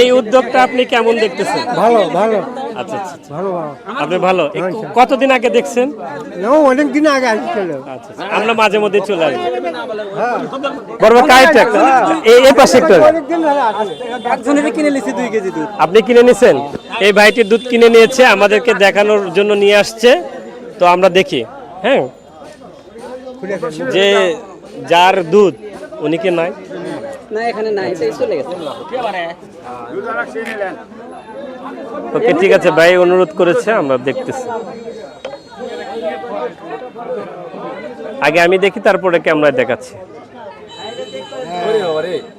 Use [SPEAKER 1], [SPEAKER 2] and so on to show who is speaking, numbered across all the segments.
[SPEAKER 1] এই উদ্যোগটা আপনি কেমন দেখতেছেন?
[SPEAKER 2] ভালো ভালো।
[SPEAKER 1] আচ্ছা আচ্ছা আচ্ছা।
[SPEAKER 2] ভালো ভালো।
[SPEAKER 1] আপনি ভালো। কতদিন আগে দেখছেন?
[SPEAKER 2] অনেক দিন আগে আসছিল।
[SPEAKER 1] আচ্ছা আচ্ছা। আমরা মাঝে মধ্যে চলে আসি বড় কাইট এই এই পাশে একটা।
[SPEAKER 2] অনেক দিন ধরে আসে
[SPEAKER 3] একজনের কিনে লিছি দুই কেজি দুধ।
[SPEAKER 1] আপনি কিনে নিছেন? এই ভাইটি দুধ কিনে নিয়েছে আমাদেরকে দেখানোর জন্য নিয়ে আসছে। তো আমরা দেখি হ্যাঁ? যে যার দুধ উনি কি নয়
[SPEAKER 3] না এখানে নাই সেই চলে গেছে।
[SPEAKER 1] ওকে ঠিক আছে ভাই অনুরোধ করেছে আমরা দেখতেছি। আগে আমি দেখি তারপরে ক্যামেরায় দেখাচ্ছি।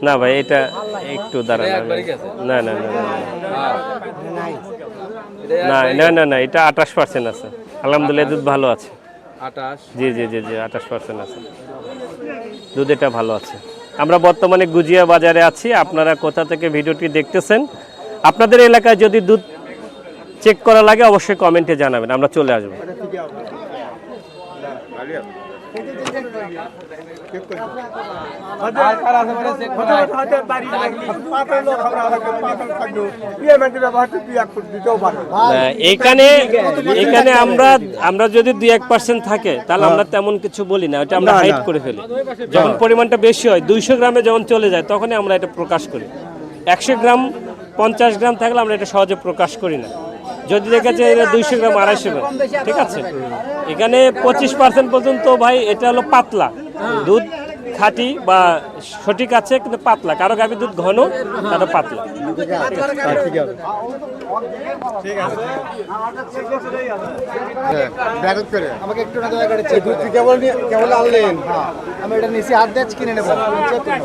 [SPEAKER 1] না ভাই এটা একটু দাঁড়ান না না না না, না। না না এটা আঠাশ পার্সেন্ট আছে। আলহামদুলিল্লাহ দুধ ভালো আছে। জি জি জি জি আঠাশ পার্সেন্ট আছে। দুধ এটা ভালো আছে। আমরা বর্তমানে গুজিয়া বাজারে আছি। আপনারা কোথা থেকে ভিডিওটি দেখতেছেন? আপনাদের এলাকায় যদি দুধ চেক করা লাগে, অবশ্যই কমেন্টে জানাবেন। আমরা চলে আসব। এখানে এখানে আমরা আমরা যদি দুই এক পার্সেন্ট থাকে তাহলে আমরা তেমন কিছু বলি না ওটা আমরা হাইড করে ফেলি। যখন পরিমাণটা বেশি হয় দুইশো গ্রামে যখন চলে যায় তখনই আমরা এটা প্রকাশ করি। একশো গ্রাম পঞ্চাশ গ্রাম থাকলে আমরা এটা সহজে প্রকাশ করি না। যদি দেখা যায় এটা দুইশো গ্রাম, আড়াইশো গ্রাম, ঠিক আছে? এখানে পঁচিশ পার্সেন্ট পর্যন্ত ভাই, এটা হলো পাতলা। দুধ খাঁটি বা সঠিক আছে কিন্তু পাতলা। কারও গাভী দুধ ঘন কারও পাতলা।
[SPEAKER 4] আমাকে একটু না দয়া করে চেক করতে কেবল নিয়ে- কেবল আনলেন। আমি এটা নিচে হাত কিনে নেব। চেক করুন।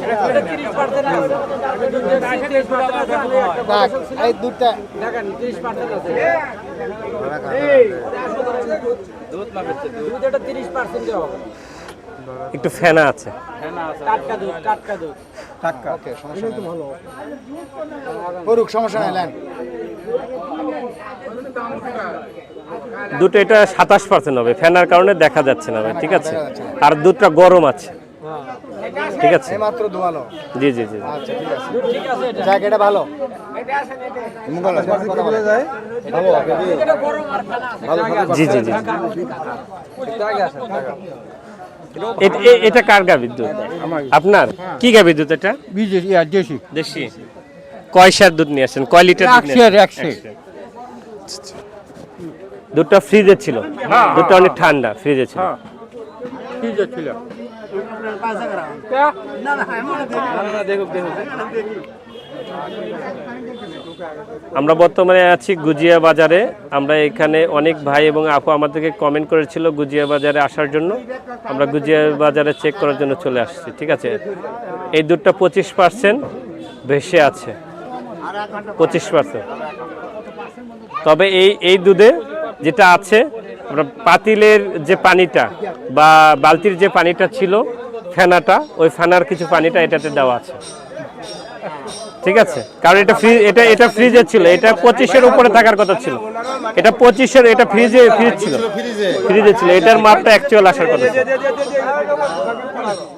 [SPEAKER 4] দেখ, এই দুধটা
[SPEAKER 3] দুধ এটা তিরিশ পার্সেন্ট হবে।
[SPEAKER 1] একটু ফেনা আছে।
[SPEAKER 3] টাটকা দুধ টাটকা দুধ।
[SPEAKER 4] টাক্কা ওকে সমস্যা নেই। করুক সমস্যা নাই লেন
[SPEAKER 1] দুটো এটা সাতাশ পার্সেন্ট হবে। ফ্যানার কারণে দেখা যাচ্ছে না ভাই ঠিক আছে? আর দুধটা গরম আছে। ঠিক আছে?
[SPEAKER 4] মাত্র দোয়ালো
[SPEAKER 1] জি জি জি
[SPEAKER 4] আচ্ছা ঠিক আছে। যাক এটা ভালো।
[SPEAKER 1] জি জি জি। এটা কার গা বিদ্যুৎ? আপনার? কি গা বিদ্যুৎ এটা?
[SPEAKER 2] বিদেশ দেশি।
[SPEAKER 1] দেশি। কয় সার দুধ নিয়ে আসেন? কয় লিটার। দুধটা ফ্রিজে ছিল? দুধটা অনেক ঠান্ডা ফ্রিজে ছিল?
[SPEAKER 2] বিদেশ ছিল।
[SPEAKER 1] আমরা বর্তমানে আছি গুজিয়া বাজারে। আমরা এখানে অনেক ভাই এবং আপু আমাদেরকে কমেন্ট করেছিল গুজিয়া বাজারে আসার জন্য। আমরা গুজিয়া বাজারে চেক করার জন্য চলে আসছি, ঠিক আছে? এই দুধটা পঁচিশ পার্সেন্ট ভেসে আছে। পঁচিশ পার্সেন্ট তবে এই এই দুধে যেটা আছে পাতিলের যে পানিটা বা বালতির যে পানিটা ছিল, ফেনাটা, ওই ফেনার কিছু পানিটা এটাতে দেওয়া আছে। ঠিক আছে? কারণ এটা ফ্রিজ এটা এটা ফ্রিজে ছিল। এটা পঁচিশের উপরে থাকার কথা ছিল। এটা পঁচিশের এটা ফ্রিজে ফ্রিজ ছিল। ফ্রিজে ছিল। এটার মাপটা অ্যাকচুয়াল আসার কথা